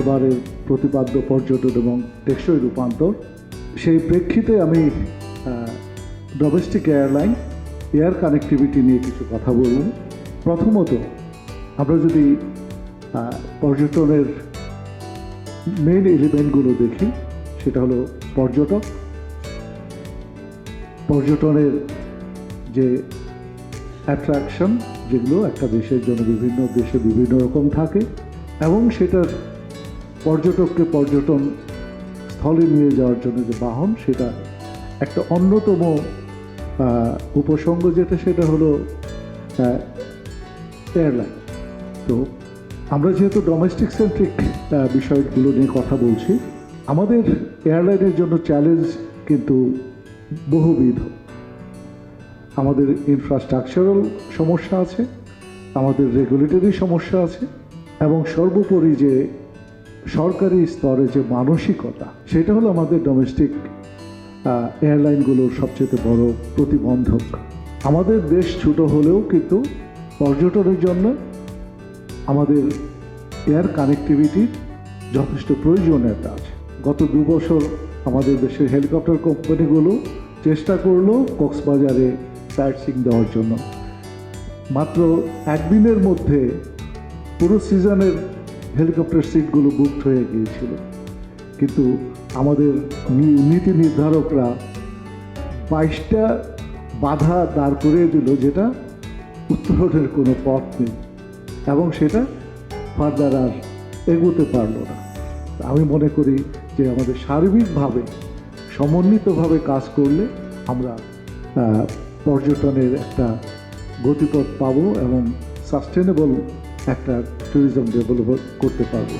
এবারের প্রতিপাদ্য পর্যটন এবং টেকসই রূপান্তর। সেই প্রেক্ষিতে আমি ডোমেস্টিক এয়ারলাইন এয়ার কানেক্টিভিটি নিয়ে কিছু কথা বলব প্রথমত, আমরা যদি পর্যটনের মেন এলিমেন্টগুলো দেখি, সেটা হলো পর্যটক। পর্যটনের যে অ্যাট্রাকশন যেগুলো একটা দেশের জন্য বিভিন্ন দেশে বিভিন্ন রকম থাকে, এবং সেটার পর্যটককে পর্যটন স্থলে নিয়ে যাওয়ার জন্য যে বাহন, সেটা একটা অন্যতম উপসঙ্গ যেটা, সেটা হলো এয়ারলাইন তো আমরা যেহেতু ডোমেস্টিক সেন্ট্রিক বিষয়গুলো নিয়ে কথা বলছি, আমাদের এয়ারলাইনের জন্য চ্যালেঞ্জ কিন্তু বহুবিধ। আমাদের ইনফ্রাস্ট্রাকচারাল সমস্যা আছে, আমাদের রেগুলেটরি সমস্যা আছে, এবং সর্বোপরি যে সরকারি স্তরে যে মানসিকতা, সেটা হলো আমাদের ডোমেস্টিক এয়ারলাইনগুলোর সবচেয়ে বড় প্রতিবন্ধক। আমাদের দেশ ছোট হলেও কিন্তু পর্যটনের জন্য আমাদের এয়ার কানেক্টিভিটির যথেষ্ট প্রয়োজনীয়তা আছে। গত দু বছর আমাদের দেশের হেলিকপ্টার কোম্পানিগুলো চেষ্টা করল কক্সবাজারে সাইটসিং দেওয়ার জন্য। মাত্র একদিনের মধ্যে পুরো সিজনের হেলিকপ্টার সিটগুলো বুকড হয়ে গিয়েছিল। কিন্তু আমাদের নীতি নির্ধারকরা বাইশটা বাধা দাঁড় করিয়ে দিল যেটা উত্তরণের কোনো পথ নেই এবং সেটা ফার্দার আর এগোতে পারল না। আমি মনে করি যে আমাদের সার্বিকভাবে, সমন্বিতভাবে কাজ করলে আমরা পর্যটনের একটা গতিপথ পাবো এবং সাস্টেনেবল একটা ট্যুরিজম ডেভেলপ করতে পারব।